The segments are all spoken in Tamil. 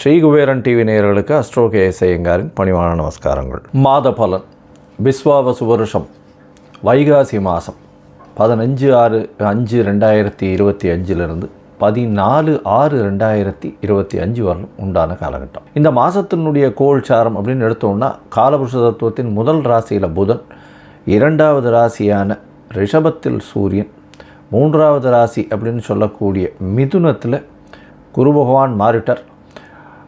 ஸ்ரீ குபேரன் டிவி நேயர்களுக்கு அஸ்ட்ரோ கே ஐயங்காரின் பணிவான நமஸ்காரங்கள். மாத பலன். விஸ்வாவசு வருஷம். வைகாசி மாதம் பதினஞ்சு ஆறு அஞ்சு ரெண்டாயிரத்தி இருபத்தி அஞ்சிலிருந்து பதினாலு ஆறு ரெண்டாயிரத்தி இருபத்தி அஞ்சு வரலும் உண்டான காலகட்டம். இந்த மாதத்தினுடைய கோள் சாரம் அப்படின்னு எடுத்தோம்னா காலபுருஷ தத்துவத்தின் முதல் ராசியில் புதன் இரண்டாவது ராசியான ரிஷபத்தில் சூரியன் மூன்றாவது ராசி அப்படின்னு சொல்லக்கூடிய மிதுனத்தில் குரு பகவான் மாறிட்டார்.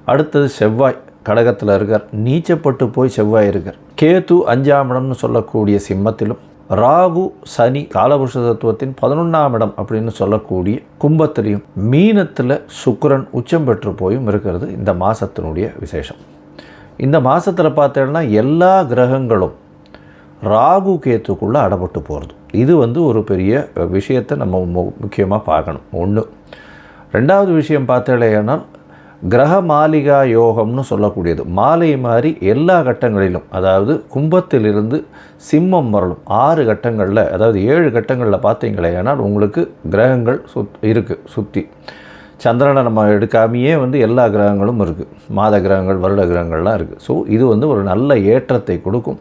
அடுத்தது செவ்வாய் கடகத்தில் இருக்கார். நீச்சப்பட்டு போய் செவ்வாய் இருக்கார். கேது அஞ்சாம் இடம்னு சொல்லக்கூடிய சிம்மத்திலும் ராகு சனி காலபுருஷ தத்துவத்தின் பதினொன்றாம் இடம் அப்படின்னு சொல்லக்கூடிய கும்பத்திலையும் மீனத்தில் சுக்கரன் உச்சம் பெற்று போயும் இருக்கிறது இந்த மாதத்தினுடைய விசேஷம். இந்த மாதத்தில் பார்த்தேன்னா எல்லா கிரகங்களும் ராகு கேத்துக்குள்ளே அடப்பட்டு போகிறது இது வந்து ஒரு பெரிய விஷயத்தை நம்ம முக்கியமாக பார்க்கணும். ஒன்று ரெண்டாவது விஷயம் பார்த்தேனால் கிரக மாளிகா யோகம்னு சொல்லக்கூடியது. மாலை மாதிரி எல்லா கட்டங்களிலும் அதாவது கும்பத்திலிருந்து சிம்மம் வரலும் ஆறு கட்டங்களில் அதாவது ஏழு கட்டங்களில் பார்த்தீங்களேனால் உங்களுக்கு கிரகங்கள் சுத் இருக்குது சுற்றி சந்திரனை நம்ம எடுக்காமையே வந்து எல்லா கிரகங்களும் இருக்குது மாத கிரகங்கள் வருட கிரகங்கள்லாம் இருக்குது ஸோ இது வந்து ஒரு நல்ல ஏற்றத்தை கொடுக்கும்.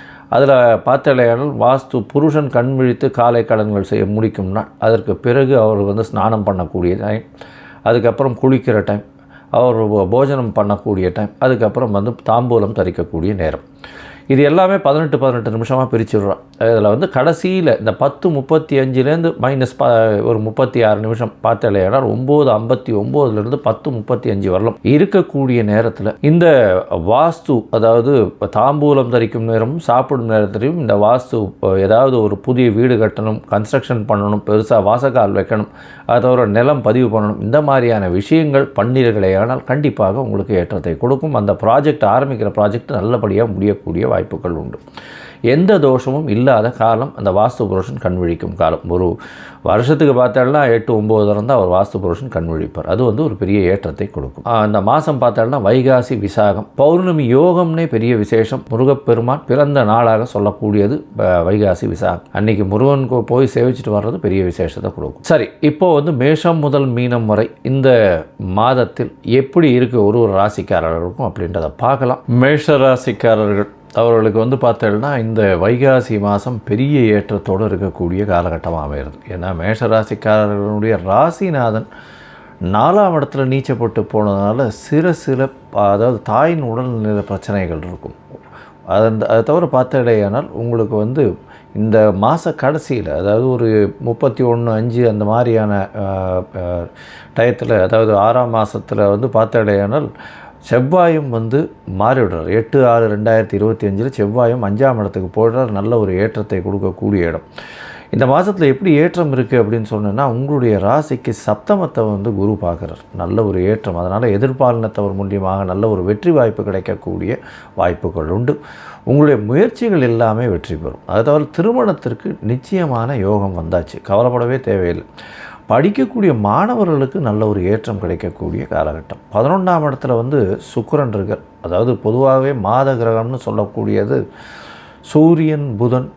அதில் பார்த்தாலேயானால் வாஸ்து புருஷன் கண் விழித்து காலை கடன்கள் செய்ய முடிக்கும்னா அதற்கு பிறகு அவர் வந்து ஸ்நானம் பண்ணக்கூடிய டைம் அதுக்கப்புறம் குளிக்கிற டைம் அவர் போஜனம் பண்ணக்கூடிய டைம் அதுக்கப்புறம் வந்து தாம்பூலம் தரிக்கக்கூடிய நேரம். இது எல்லாமே பதினெட்டு பதினெட்டு நிமிஷமாக பிரிச்சுடுறோம் இதில் வந்து கடைசியில் இந்த பத்து முப்பத்தி அஞ்சுலேருந்து மைனஸ் ப ஒரு முப்பத்தி ஆறு நிமிஷம் பார்த்தலையானா ஒம்பது ஐம்பத்தி ஒம்போதுலேருந்து பத்து முப்பத்தி அஞ்சு வரலாம் இருக்கக்கூடிய நேரத்தில் இந்த வாஸ்து அதாவது தாம்பூலம் தரிக்கும் நேரமும் சாப்பிடும் நேரத்திலையும் இந்த வாஸ்து ஏதாவது ஒரு புதிய வீடு கட்டணும் கன்ஸ்ட்ரக்ஷன் பண்ணணும் பெருசாக வாசக்கால் வைக்கணும் அதோட நிலம் பதிவு பண்ணணும் இந்த மாதிரியான விஷயங்கள் பண்ணீர்களேயானால் கண்டிப்பாக உங்களுக்கு ஏற்றத்தை கொடுக்கும். அந்த ப்ராஜெக்ட் ஆரம்பிக்கிற ப்ராஜெக்ட் நல்லபடியாக முடியக்கூடிய வாய்ப்புகள் உண்டு. எந்த தோஷமும் இல்லை இல்லாத காலம் அந்த வாஸ்து புருஷன் கண்விழிக்கும் காலம். ஒரு வருஷத்துக்கு பார்த்தாலும் எட்டு ஒம்பது தரம் தான் அவர் வாஸ்து புருஷன் கண்விழிப்பார். அது வந்து ஒரு பெரிய ஏற்றத்தை கொடுக்கும். அந்த மாதம் பார்த்தாலும்னா வைகாசி விசாகம். பௌர்ணமி யோகம்னே பெரிய விசேஷம். முருகப்பெருமான் பிறந்த நாளாக சொல்லக்கூடியது வைகாசி விசாகம். அன்னைக்கு முருகன் போய் சேவிச்சுட்டு வர்றது பெரிய விசேஷத்தை கொடுக்கும். சரி இப்போ வந்து மேஷம் முதல் மீனம் வரை இந்த மாதத்தில் எப்படி இருக்குது ஒரு ஒரு ராசிக்காரர்களுக்கும் அப்படின்றத பார்க்கலாம். மேஷ ராசிக்காரர்கள் அவர்களுக்கு வந்து பார்த்தேன்னா இந்த வைகாசி மாதம் பெரிய ஏற்றத்தோடு இருக்கக்கூடிய காலகட்டமாக அமையிறது ஏன்னா மேஷராசிக்காரர்களுடைய ராசிநாதன் நாலாம் இடத்துல நீச்சப்பட்டு போனதுனால சில சில அதாவது தாயின் உடல்நிலை பிரச்சனைகள் இருக்கும். அந்த அதை தவிர பார்த்தடையானால் உங்களுக்கு வந்து இந்த மாத கடைசியில் அதாவது ஒரு முப்பத்தி ஒன்று அஞ்சு அந்த மாதிரியான டயத்தில் அதாவது ஆறாம் மாதத்தில் வந்து பார்த்தடையானால் செவ்வாயும் வந்து மாறிவிடுறார். எட்டு ஆறு ரெண்டாயிரத்தி இருபத்தி அஞ்சில் செவ்வாயும் அஞ்சாம் இடத்துக்கு போடுறார் நல்ல ஒரு ஏற்றத்தை கொடுக்கக்கூடிய இடம். இந்த மாதத்தில் எப்படி ஏற்றம் இருக்குது அப்படின்னு சொன்னேன்னா உங்களுடைய ராசிக்கு சப்தமத்தை வந்து குரு பார்க்குறார். நல்ல ஒரு ஏற்றம். அதனால் எதிர்பாலினத்தவர் மூலியமாக நல்ல ஒரு வெற்றி வாய்ப்பு கிடைக்கக்கூடிய வாய்ப்புகள் உண்டு. உங்களுடைய முயற்சிகள் எல்லாமே வெற்றி பெறும். அதை தவிர திருமணத்திற்கு நிச்சயமான யோகம் வந்தாச்சு. கவலைப்படவே தேவையில்லை. படிக்கக்கூடிய மாணவர்களுக்கு நல்ல ஒரு ஏற்றம் கிடைக்கக்கூடிய காலகட்டம். பதினொன்றாம் இடத்துல வந்து சுக்கிரன் இருக்கார். அதாவது பொதுவாகவே மாத கிரகம்னு சொல்லக்கூடியது சூரியன் புதன்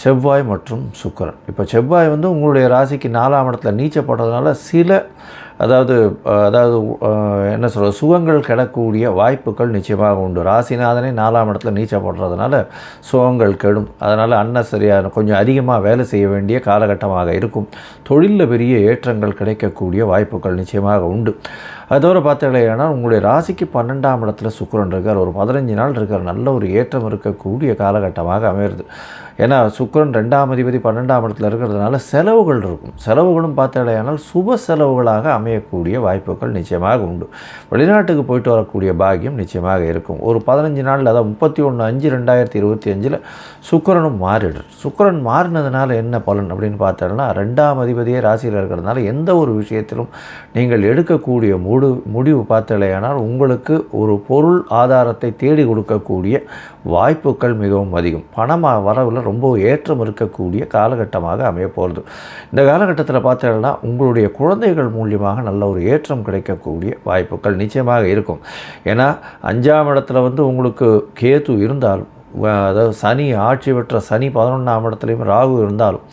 செவ்வாய் மற்றும் சுக்கிரன். இப்போ செவ்வாய் வந்து உங்களுடைய ராசிக்கு நாலாம் இடத்துல நீச்சப்படுறதுனால சில அதாவது அதாவது என்ன சொல்கிறது சுகங்கள் கிடக்கூடிய வாய்ப்புகள் நிச்சயமாக உண்டு. ராசிநாதனே நாலாம் இடத்துல நீச்சப்படுறதுனால சுகங்கள் கெடும். அதனால் அன்னசரியான கொஞ்சம் அதிகமாக வேலை செய்ய வேண்டிய காலகட்டமாக இருக்கும். தொழிலில் பெரிய ஏற்றங்கள் கிடைக்கக்கூடிய வாய்ப்புகள் நிச்சயமாக உண்டு. அது தவிர பார்த்தீங்கன்னா உங்களுடைய ராசிக்கு பன்னெண்டாம் இடத்துல சுக்கிரன் இருக்கார். ஒரு பதினஞ்சு நாள் இருக்கார். நல்ல ஒரு ஏற்றம் இருக்கக்கூடிய காலகட்டமாக அமையிறது ஏன்னா சுக்கரன் ரெண்டாம் அதிபதி பன்னெண்டாம் இடத்துல இருக்கிறதுனால செலவுகள் இருக்கும். செலவுகளும் பார்த்தீங்கன்னா சுப செலவுகளாக அமையக்கூடிய வாய்ப்புகள் நிச்சயமாக உண்டு. வெளிநாட்டுக்கு போயிட்டு வரக்கூடிய பாக்கியம் நிச்சயமாக இருக்கும். ஒரு பதினஞ்சு நாளில் அதாவது முப்பத்தி ஒன்று அஞ்சு ரெண்டாயிரத்தி இருபத்தி அஞ்சில் சுக்கரனும் மாறிடுர் சுக்கிரன் மாறினதுனால என்ன பலன் அப்படின்னு பார்த்தோம்னா ரெண்டாம் அதிபதியே ராசியில் இருக்கிறதுனால எந்த ஒரு விஷயத்திலும் நீங்கள் எடுக்கக்கூடிய முடு முடிவு பார்த்தலையானால் உங்களுக்கு ஒரு பொருள் ஆதாரத்தை தேடி கொடுக்கக்கூடிய வாய்ப்புகள் மிகவும் அதிகம். பணம் வரவில் ரொம்ப ஏற்றம் இருக்கக்கூடிய காலகட்டமாக அமைய போகிறது இந்த காலகட்டத்தில் பார்த்தீங்கன்னா உங்களுடைய குழந்தைகள் மூலியமாக நல்ல ஒரு ஏற்றம் கிடைக்கக்கூடிய வாய்ப்புகள் நிச்சயமாக இருக்கும். ஏன்னா அஞ்சாம் இடத்துல வந்து உங்களுக்கு கேது இருந்தாலும் அதாவது சனி ஆட்சி பெற்ற சனி பதினொன்றாம் இடத்துலையும் ராகு இருந்தாலும்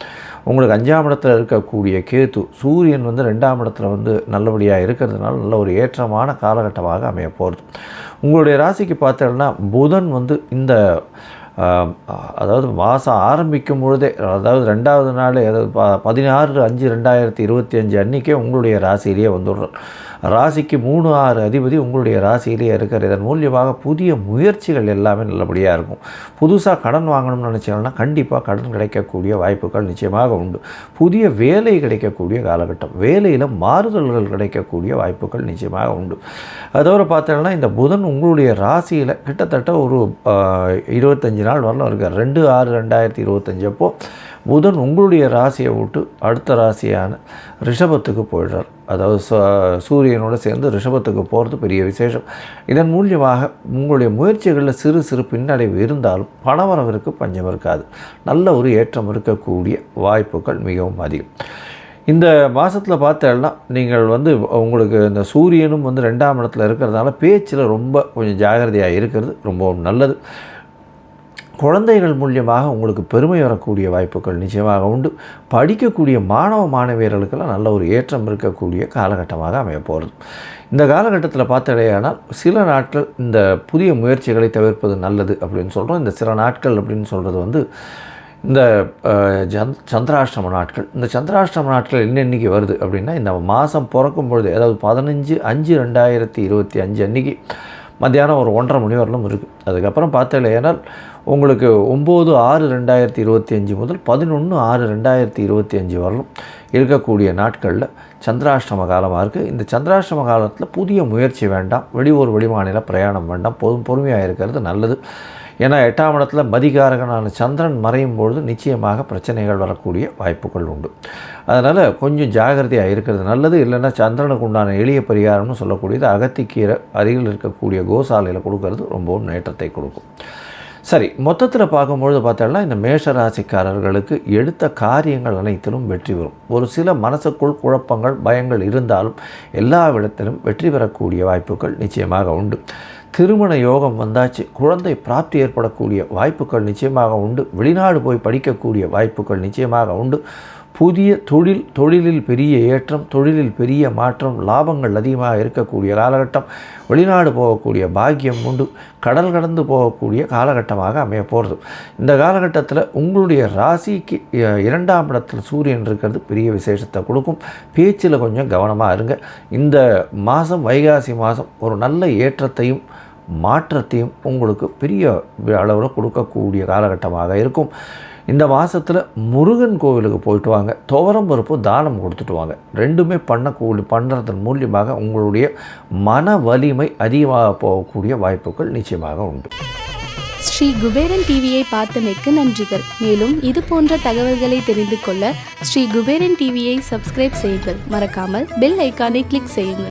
உங்களுக்கு அஞ்சாம் இடத்துல இருக்கக்கூடிய கேத்து சூரியன் வந்து ரெண்டாம் இடத்துல வந்து நல்லபடியாக இருக்கிறதுனால நல்ல ஒரு ஏற்றமான காலகட்டமாக அமைய போகிறது உங்களுடைய ராசிக்கு பார்த்தோம்னா புதன் வந்து இந்த அதாவது மாதம் ஆரம்பிக்கும் பொழுதே அதாவது ரெண்டாவது நாள் அதாவது ப பதினாறு அஞ்சு ரெண்டாயிரத்தி இருபத்தி அஞ்சு அன்றைக்கே உங்களுடைய ராசியிலேயே வந்துடுறோம் ராசிக்கு மூணு ஆறு அதிபதி உங்களுடைய ராசியிலேயே இருக்கிற இதன் மூலியமாக புதிய முயற்சிகள் எல்லாமே நல்லபடியாக இருக்கும். புதுசாக கடன் வாங்கணும்னு நினச்சிங்கன்னா கண்டிப்பாக கடன் கிடைக்கக்கூடிய வாய்ப்புகள் நிச்சயமாக உண்டு. புதிய வேலை கிடைக்கக்கூடிய காலகட்டம் வேலையில் மாறுதல்கள் கிடைக்கக்கூடிய வாய்ப்புகள் நிச்சயமாக உண்டு. அதோட பார்த்தோன்னா இந்த புதன் உங்களுடைய ராசியில் கிட்டத்தட்ட ஒரு இருபத்தஞ்சி இருபத்தஞ்சு நாள் வரலாம் இருக்கார். ரெண்டு ஆறு ரெண்டாயிரத்தி இருபத்தஞ்சப்போ புதன் உங்களுடைய ராசியை விட்டு அடுத்த ராசியான ரிஷபத்துக்கு போயிடுறார். அதாவது ச- சூரியனோடு சேர்ந்து ரிஷபத்துக்கு போகிறது பெரிய விசேஷம். இதன் மூலியமாக உங்களுடைய முயற்சிகளில் சிறு சிறு பின்னடைவு இருந்தாலும் பணவரவிற்கு பஞ்சம் இருக்காது. நல்ல ஒரு ஏற்றம் இருக்கக்கூடிய வாய்ப்புகள் மிகவும் அதிகம். இந்த மாதத்தில் பார்த்தேன்னா நீங்கள் வந்து உங்களுக்கு இந்த சூரியனும் வந்து ரெண்டாம் இடத்துல இருக்கிறதுனால பேச்சில் ரொம்ப கொஞ்சம் ஜாகிரதையாக இருக்கிறது ரொம்பவும் நல்லது. குழந்தைகள் மூலியமாக உங்களுக்கு பெருமை வரக்கூடிய வாய்ப்புகள் நிச்சயமாக உண்டு. படிக்கக்கூடிய மாணவ மாணவியர்களுக்கெல்லாம் நல்ல ஒரு ஏற்றம் இருக்கக்கூடிய காலகட்டமாக அமைய போகிறது. இந்த காலகட்டத்தில் பார்த்தடையானால் சில நாட்கள் இந்த புதிய முயற்சிகளை தவிர்ப்பது நல்லது அப்படின்னு சொல்கிறோம் இந்த சில நாட்கள் அப்படின்னு சொல்கிறது வந்து இந்த அஹ், ஜந்த் சந்திராஷ்டம நாட்கள். இந்த சந்திராஷ்டம நாட்கள் என்னென்னைக்கு வருது அப்படின்னா இந்த மாதம் பிறக்கும் பொழுது அதாவது பதினஞ்சு அஞ்சு ரெண்டாயிரத்தி இருபத்தி அஞ்சு அன்றைக்கி மத்தியானம் ஒரு ஒன்றரை மணி வரலும் இருக்குது அதுக்கப்புறம் பார்த்தலையானால் உங்களுக்கு ஒம்பது ஆறு ரெண்டாயிரத்தி இருபத்தி அஞ்சு முதல் பதினொன்று ஆறு ரெண்டாயிரத்தி இருபத்தி அஞ்சு வரலும் இருக்கக்கூடிய நாட்களில் சந்திராஷ்டம காலமாக இருக்குது இந்த சந்திராஷ்டம காலத்தில் புதிய முயற்சி வேண்டாம் வெளியூர் வெளிமாநில பிரயாணம் வேண்டாம் பொது பொறுமையாக இருக்கிறது நல்லது. ஏன்னா எட்டாம் இடத்துல மதிகாரகனான சந்திரன் மறையும் பொழுது நிச்சயமாக பிரச்சனைகள் வரக்கூடிய வாய்ப்புகள் உண்டு. அதனால் கொஞ்சம் ஜாகிரதையாக இருக்கிறது நல்லது. இல்லைன்னா சந்திரனுக்கு உண்டான எளிய பரிகாரம்னு சொல்லக்கூடியது அகத்திக்கீரை அருகில் இருக்கக்கூடிய கோசாலையில் கொடுக்கறது ரொம்பவும் நேற்றத்தை கொடுக்கும். சரி மொத்தத்தில் பார்க்கும்பொழுது பார்த்தோம்னா இந்த மேஷ ராசிக்காரர்களுக்கு எடுத்த காரியங்கள் அனைத்திலும் வெற்றி பெறும். ஒரு சில மனசுக்குள் குழப்பங்கள் பயங்கள் இருந்தாலும் எல்லா விடத்திலும் வெற்றி பெறக்கூடிய வாய்ப்புகள் நிச்சயமாக உண்டு. திருமண யோகம் வந்தாச்சு குழந்தை பிராப்தி ஏற்படக்கூடிய வாய்ப்புகள் நிச்சயமாக உண்டு. வெளிநாடு போய் படிக்கக்கூடிய வாய்ப்புகள் நிச்சயமாக உண்டு. புதிய தொழில் தொழிலில் பெரிய ஏற்றம் தொழிலில் பெரிய மாற்றம் லாபங்கள் அதிகமாக இருக்கக்கூடிய காலகட்டம் வெளிநாடு போகக்கூடிய பாக்கியம் உண்டு கடல் கடந்து போகக்கூடிய காலகட்டமாக அமைய போகிறது இந்த காலகட்டத்தில் உங்களுடைய ராசிக்கு இரண்டாம் இடத்தில் சூரியன் இருக்கிறது பெரிய விசேஷத்தை கொடுக்கும். பேச்சில் கொஞ்சம் கவனமாக இருங்க. இந்த மாதம் வைகாசி மாதம் ஒரு நல்ல ஏற்றத்தையும் மாற்றத்தையும் உங்களுக்கு பெரிய அளவில் கொடுக்கக்கூடிய காலகட்டமாக இருக்கும். இந்த மாதத்தில் முருகன் கோவிலுக்கு போயிட்டு வாங்க. துவரம் பருப்பு தானம் கொடுத்துட்டு வாங்க. ரெண்டுமே பண்ணக்கூடிய பண்ணுறதன் மூலியமாக உங்களுடைய மன வலிமை அதிகமாக போகக்கூடிய வாய்ப்புகள் நிச்சயமாக உண்டு. ஸ்ரீ குபேரன் டிவியை பார்த்தமைக்கு நன்றிகள். மேலும் இது போன்ற தகவல்களை தெரிந்து கொள்ள ஸ்ரீ குபேரன் டிவியை சப்ஸ்கிரைப் செய்யுங்கள். மறக்காமல் பெல் ஐக்கானை கிளிக் செய்யுங்கள்.